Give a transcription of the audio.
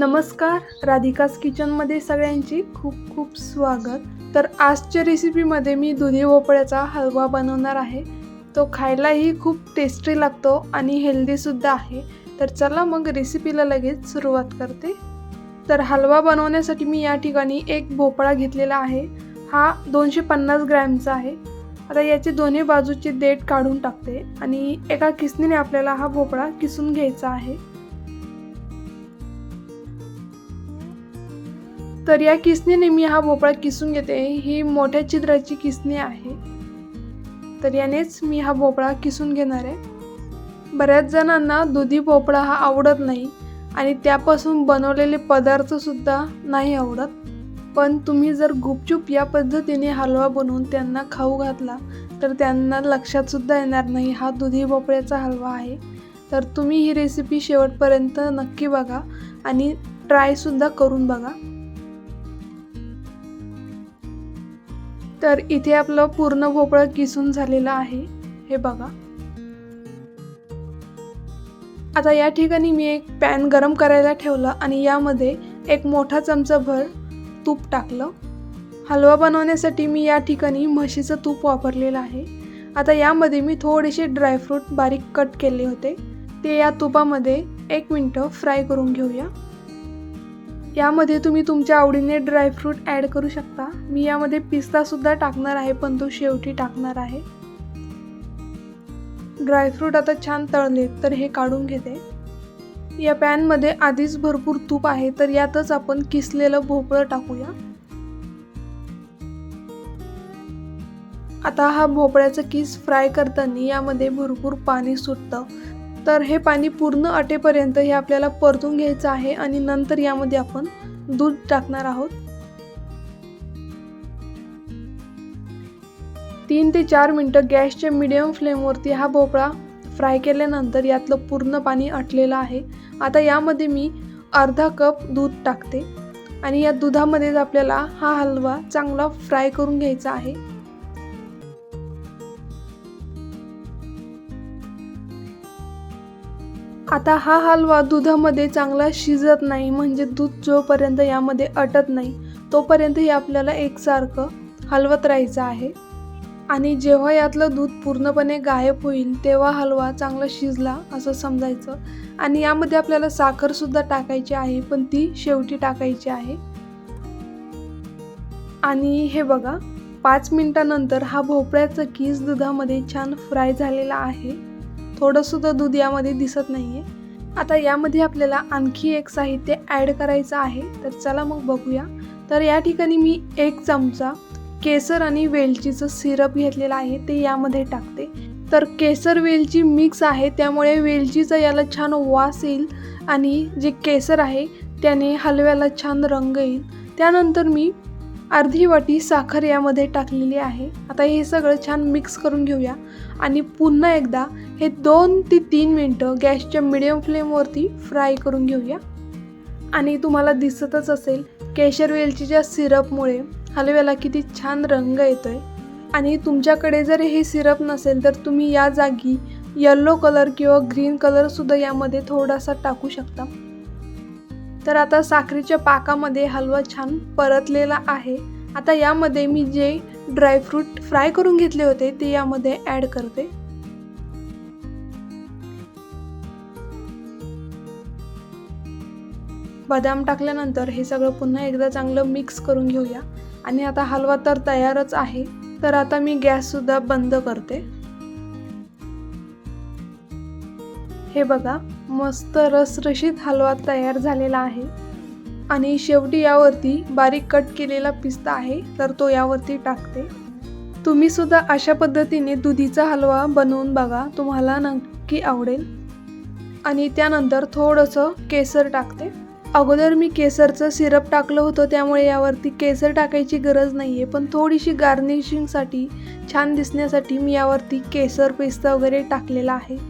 नमस्कार राधिकास किचनमध्ये सगळ्यांची खूप खूप स्वागत. तर आजच्या रेसिपीमध्ये मी दुधी भोपळ्याचा हलवा बनवणार आहे. तो खायलाही खूप टेस्टी लागतो आणि हेल्दीसुद्धा आहे. तर चला मग रेसिपीला लगेच सुरुवात करते. तर हलवा बनवण्यासाठी मी या ठिकाणी एक भोपळा घेतलेला आहे. हा दोनशे पन्नास ग्रॅमचा आहे. आता याचे दोन्ही बाजूचे देठ काढून टाकते आणि एका किसनीने आपल्याला हा भोपळा किसून घ्यायचा आहे. तर या किसणीने मी हा भोपळा किसून घेते. ही मोठ्या छिद्राची किसणी आहे. तर यानेच मी हा भोपळा किसून घेणार आहे. बऱ्याच जणांना दुधी भोपळा हा आवडत नाही आणि त्यापासून बनवलेले पदार्थसुद्धा नाही आवडत. पण तुम्ही जर गुपचूप या पद्धतीने हलवा बनवून त्यांना खाऊ घातला तर त्यांना लक्षातसुद्धा येणार नाही हा दुधी भोपळ्याचा हलवा आहे. तर तुम्ही ही रेसिपी शेवटपर्यंत नक्की बघा आणि ट्रायसुद्धा करून बघा. तर इथे आपलं पूर्ण भोपळं किसून झालेलं आहे. हे बघा. आता या ठिकाणी मी एक पॅन गरम करायला ठेवलं आणि यामध्ये एक मोठा चमचाभर तूप टाकलं. हलवा बनवण्यासाठी मी या ठिकाणी म्हशीचं तूप वापरलेलं आहे. आता यामध्ये मी थोडेसे ड्रायफ्रूट बारीक कट केले होते. ते या तुपामध्ये एक मिनटं फ्राय करून घेऊया. यामध्ये तुम्ही तुमच्या आवडीने ड्रायफ्रूट ॲड करू शकता. मी यामध्ये पिस्तासुद्धा टाकणार आहे पण तो शेवटी टाकणार आहे. ड्रायफ्रूट आता छान तळले तर हे काढून घेते. या पॅनमध्ये आधीच भरपूर तूप आहे तर यातच आपण किसलेलं भोपळं टाकूया. आता हा भोपळ्याचा किस फ्राय करताना यामध्ये भरपूर पाणी सुटतं. तर हे पाणी पूर्ण अटेपर्यंत हे आपल्याला परतून घ्यायचं आहे आणि नंतर यामध्ये आपण दूध टाकणार आहोत. तीन ते चार मिनटं गॅसच्या मिडियम फ्लेमवरती हा भोपळा फ्राय केल्यानंतर यातलं पूर्ण पाणी आटलेलं आहे. आता यामध्ये मी अर्धा कप दूध टाकते आणि या दुधामध्येच आपल्याला हा हलवा चांगला फ्राय करून घ्यायचा आहे. आता हा हलवा दुधामध्ये चांगला शिजत नाही म्हणजे दूध जोपर्यंत यामध्ये अटत नाही तोपर्यंतही आपल्याला एकसारखं हलवत राहायचं आहे. आणि जेव्हा यातलं दूध पूर्णपणे गायब होईल तेव्हा हलवा चांगला शिजला असं समजायचं. आणि यामध्ये आपल्याला साखरसुद्धा टाकायची आहे पण ती शेवटी टाकायची आहे. आणि हे बघा पाच मिनटानंतर हा भोपळ्याचा कीस दुधामध्ये छान फ्राय झालेला आहे. थोडंसुद्धा दूध यामध्ये दिसत नाही आहे आता यामध्ये आपल्याला आणखी एक साहित्य ॲड करायचं आहे तर चला मग बघूया. तर या ठिकाणी मी एक चमचा केसर आणि वेलचीचं सिरप घेतलेलं आहे ते यामध्ये टाकते. तर केसर वेलची मिक्स आहे त्यामुळे वेलचीचा याला छान वास येईल आणि जे केसर आहे त्याने हलव्याला छान रंग येईल. त्यानंतर मी अर्धी वाटी साखर यामध्ये टाकलेली आहे. आता हे सगळं छान मिक्स करून घेऊया. आणि पुन्हा एकदा हे दोन ते तीन मिनटं गॅसच्या मिडियम फ्लेमवरती फ्राय करून घेऊया. आणि तुम्हाला दिसतच असेल केशर वेलचीच्या सिरपमुळे हलव्याला किती छान रंग येतोय. आणि तुमच्याकडे जर हे सिरप नसेल तर तुम्ही या जागी यल्लो कलर किंवा ग्रीन कलरसुद्धा यामध्ये थोडासा टाकू शकता. तर आता साखरेच्या पाकामध्ये हलवा छान परतलेला आहे. आता यामध्ये मी जे ड्रायफ्रूट फ्राय करून घेतले होते ते यामध्ये ॲड करते. बदाम टाकल्यानंतर हे सगळं पुन्हा एकदा चांगलं मिक्स करून घेऊया. आणि आता हलवा तर तयारच आहे. तर आता मी गॅससुद्धा बंद करते. हे बघा मस्त रसरशीत हलवा तयार झालेला आहे. आणि शेवटी यावरती बारीक कट केलेला पिस्ता आहे तर तो यावरती टाकते. तुम्ही सुद्धा अशा पद्धतीने दुधीचा हलवा बनवून बघा तुम्हाला नक्की आवडेल. आणि त्यानंतर थोडंसं केसर टाकते. अगोदर मी केसरचं सिरप टाकलं होतं त्यामुळे यावरती केसर टाकायची गरज नाही आहे पण थोडीशी गार्निशिंगसाठी छान दिसण्यासाठी मी यावरती केसर पिस्ता वगैरे टाकलेला आहे.